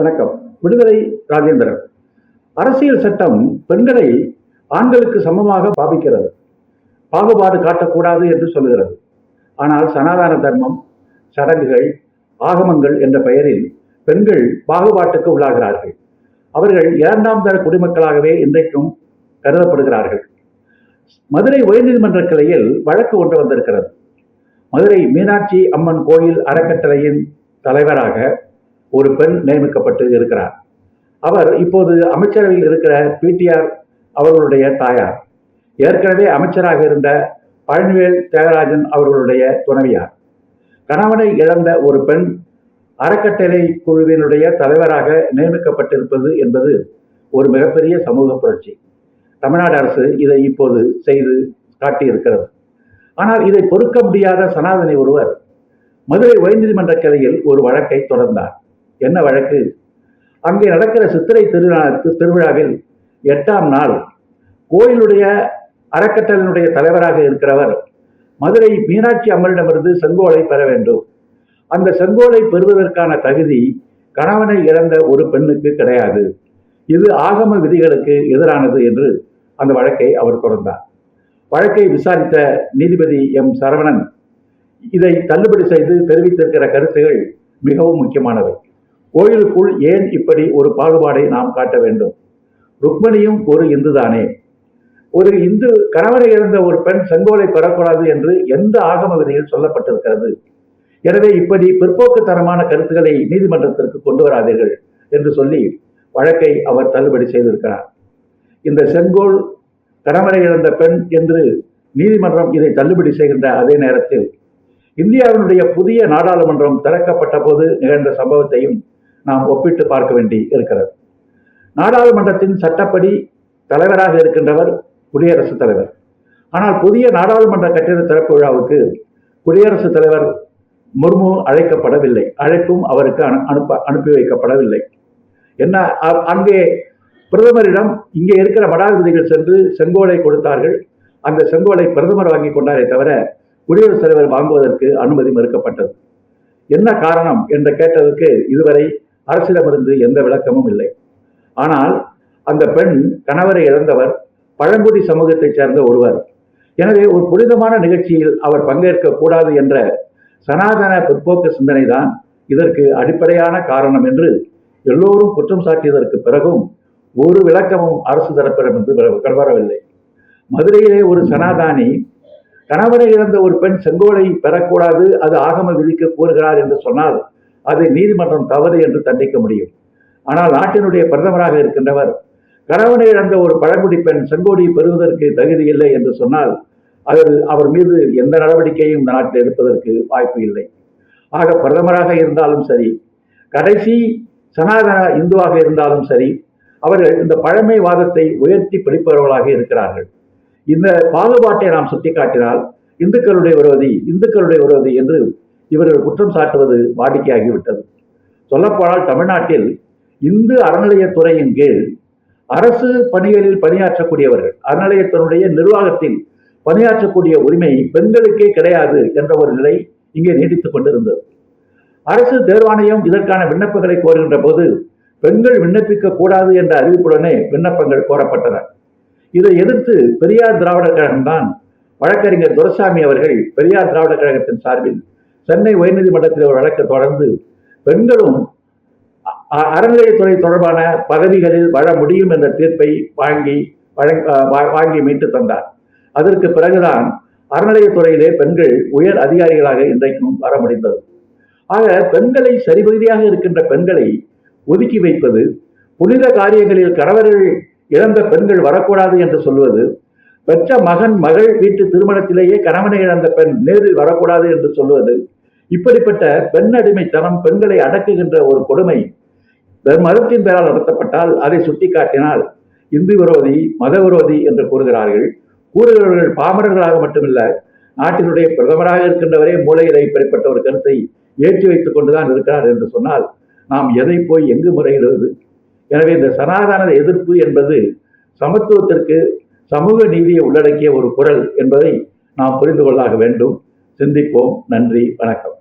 வணக்கம். விடுதலை ராஜேந்திரன். அரசியல் சட்டம் பெண்களை ஆண்களுக்கு சமமாக பாவிக்கிறது. பாகுபாடு காட்டக்கூடாது என்று சொல்லுகிறது. ஆனால் சனாதன தர்மம் சடங்குகள் ஆகமங்கள் என்ற பெயரில் பெண்கள் பாகுபாட்டுக்கு உள்ளாகிறார்கள். அவர்கள் இரண்டாம் தர குடிமக்களாகவே இன்றைக்கும் கருதப்படுகிறார்கள். மதுரை உயர்நீதிமன்ற கிளையில் வழக்கு ஒன்று வந்திருக்கிறது. மதுரை மீனாட்சி அம்மன் கோயில் அறக்கட்டளையின் தலைவராக ஒரு பெண் நியமிக்கப்பட்டு இருக்கிறார். அவர் இப்போது அமைச்சரவையில் இருக்கிற பிடிஆர் அவர்களுடைய தாயார். ஏற்கனவே அமைச்சராக இருந்த பழனிவேல் தியாகராஜன் அவர்களுடைய துணைவியார். கணவனை இழந்த ஒரு பெண் அறக்கட்டளை குழுவினுடைய தலைவராக நியமிக்கப்பட்டிருப்பது என்பது ஒரு மிகப்பெரிய சமூக புரட்சி. தமிழ்நாடு அரசு இதை இப்போது செய்து காட்டியிருக்கிறது. ஆனால் இதை பொறுக்க முடியாத சனாதனை ஒருவர் மதுரை உயர்நீதிமன்ற கிளையில் ஒரு வழக்கை தொடர்ந்தார். என்ன வழக்கு? அங்கே நடக்கிற சித்திரை திருவிழா திருவிழாவில் எட்டாம் நாள் கோயிலுடைய அறக்கட்டளையினுடைய தலைவராக இருக்கிறவர் மதுரை மீனாட்சி அம்மனிடமிருந்து செங்கோலை பெற வேண்டும். அந்த செங்கோலை பெறுவதற்கான தகுதி கணவனை இழந்த ஒரு பெண்ணுக்கு கிடையாது. இது ஆகம விதிகளுக்கு எதிரானது என்று அந்த வழக்கை அவர் தொடர்ந்தார். வழக்கை விசாரித்த நீதிபதி எம் சரவணன் இதை தள்ளுபடி செய்து தெரிவித்திருக்கிற கருத்துகள் மிகவும் முக்கியமானவை. கோயிலுக்குள் ஏன் இப்படி ஒரு பாகுபாடை நாம் காட்ட வேண்டும்? ருக்மணியும் ஒரு இந்து தானே ஒரு இந்து கணவரை இழந்த ஒரு பெண் செங்கோலை பெறக்கூடாது என்று எந்த ஆகம விதியில் சொல்லப்பட்டிருக்கிறது? எனவே இப்படி பிற்போக்குத்தனமான கருத்துக்களை நீதிமன்றத்திற்கு கொண்டு வராதீர்கள் என்று சொல்லி வழக்கை அவர் தள்ளுபடி செய்திருக்கிறார். இந்த செங்கோல் கணவரை இழந்த பெண் என்று நீதிமன்றம் இதை தள்ளுபடி செய்கின்ற அதே நேரத்தில் இந்தியாவினுடைய புதிய நாடாளுமன்றம் திறக்கப்பட்ட போது நிகழ்ந்த சம்பவத்தையும் நாம் ஒப்பிட்டு பார்க்க வேண்டி இருக்கிறது. நாடாளுமன்றத்தின் சட்டப்படி தலைவராக இருக்கின்றவர் குடியரசுத் தலைவர். ஆனால் புதிய நாடாளுமன்ற கட்டிட திறப்பு விழாவுக்கு குடியரசுத் தலைவர் முர்மு அழைக்கப்படவில்லை. அழைப்பும் அவருக்கு அனுப்ப அனுப்பி வைக்கப்படவில்லை. என்ன அங்கே பிரதமரிடம் இங்கே இருக்கிற மடாதிபதிகள் சென்று செங்கோலை கொடுத்தார்கள். அந்த செங்கோலை பிரதமர் வாங்கி கொண்டாரே தவிர குடியரசுத் தலைவர் வாங்குவதற்கு அனுமதி மறுக்கப்பட்டது. என்ன காரணம் என்று கேட்டதற்கு இதுவரை அரசிடமிருந்து எந்த விளக்கமும் இல்லை. ஆனால் அந்த பெண் கணவரை இழந்தவர் பழங்குடி சமூகத்தைச் சேர்ந்த ஒருவர். எனவே ஒரு புனிதமான நிகழ்ச்சியில் அவர் பங்கேற்க கூடாது என்ற சனாதன பிற்போக்கு சிந்தனை தான் இதற்கு அடிப்படையான காரணம் என்று எல்லோரும் குற்றம் சாட்டியதற்கு பிறகும் ஒரு விளக்கமும் அரசு தரப்பிடமிருந்து வரவில்லை மதுரையிலே ஒரு சனாதானி கணவரை இழந்த ஒரு பெண் செங்கோலை பெறக்கூடாது அது ஆகம விதிக்க கூறுகிறார் என்று சொன்னால் அது நீதிமன்றம் தவறு என்று தண்டிக்க முடியும். ஆனால் நாட்டினுடைய பிரதமராக இருக்கின்றவர் கணவனை இழந்த ஒரு பழங்குடி பெண் செங்கோடி பெறுவதற்கு தகுதி இல்லை என்று சொன்னால் அது அவர் மீது எந்த நடவடிக்கையும் இந்த நாட்டில் எடுப்பதற்கு வாய்ப்பு இல்லை. ஆக பிரதமராக இருந்தாலும் சரி கடைசி சனாதன இந்துவாக இருந்தாலும் சரி அவர்கள் இந்த பழமைவாதத்தை உயர்த்தி பிடிப்பவர்களாக இருக்கிறார்கள். இந்த பாகுபாட்டை நாம் சுட்டிக்காட்டினால் இந்துக்களுடைய விரோதி இந்துக்களுடைய விரோதி என்று இவர்கள் குற்றம் சாட்டுவது வாடிக்கையாகிவிட்டது. சொல்லப்போனால் தமிழ்நாட்டில் இந்து அறநிலையத்துறையின் கீழ் அரசு பணிகளில் பணியாற்றக்கூடியவர்கள் அறநிலையத்தினுடைய நிர்வாகத்தில் பணியாற்றக்கூடிய உரிமை பெண்களுக்கே கிடையாது என்ற ஒரு நிலை இங்கே நீடித்துக் கொண்டிருந்தது. அரசு தேர்வாணையம் இதற்கான விண்ணப்பங்களை கோருகின்ற போது பெண்கள் விண்ணப்பிக்க கூடாது என்ற அறிவிப்புடனே விண்ணப்பங்கள் கோரப்பட்டன. இதை எதிர்த்து பெரியார் திராவிடர் கழகம்தான் வழக்கறிஞர் துரசாமி அவர்கள் பெரியார் திராவிடர் கழகத்தின் சார்பில் சென்னை உயர்நீதிமன்றத்தில் ஒரு வழக்கை தொடர்ந்து பெண்களும் அறநிலையத்துறை தொடர்பான பதவிகளில் வர முடியும் என்ற தீர்ப்பை வாங்கி வாங்கி மீட்டு தந்தார். அதற்கு பிறகுதான் அறநிலையத்துறையிலே பெண்கள் உயர் அதிகாரிகளாக இன்றைக்கும் வர முடிந்தது. ஆக பெண்களை சரிபகுதியாக இருக்கின்ற பெண்களை ஒதுக்கி வைப்பது புனித காரியங்களில் கணவர்கள் இழந்த பெண்கள் வரக்கூடாது என்று சொல்வது பெற்ற மகன் மகள் வீட்டு திருமணத்திலேயே கணவனை இழந்த பெண் நேரில் வரக்கூடாது என்று சொல்வது இப்படிப்பட்ட பெண் அடிமைத்தனம் பெண்களை அடக்குகின்ற ஒரு கொடுமை. மதத்தின் பெயரால் நடத்தப்பட்டால் அதை சுட்டிக்காட்டினால் இந்து விரோதி மத விரோதி என்று கூறுகிறார்கள். கூறுகிறவர்கள் பாமரர்களாக மட்டுமில்ல நாட்டினுடைய பிரதமராக இருக்கின்றவரே மூலையில இப்படிப்பட்ட ஒரு கருத்தை ஏற்றி வைத்துக் கொண்டுதான் இருக்கிறார் என்று சொன்னால் நாம் எதை போய் எங்கு முறையிடுவது? எனவே இந்த சனாதன எதிர்ப்பு என்பது சமத்துவத்திற்கு சமூக நீதியை உள்ளடக்கிய ஒரு குரல் என்பதை நாம் புரிந்து கொள்ளாக வேண்டும். சிந்திப்போம். நன்றி. வணக்கம்.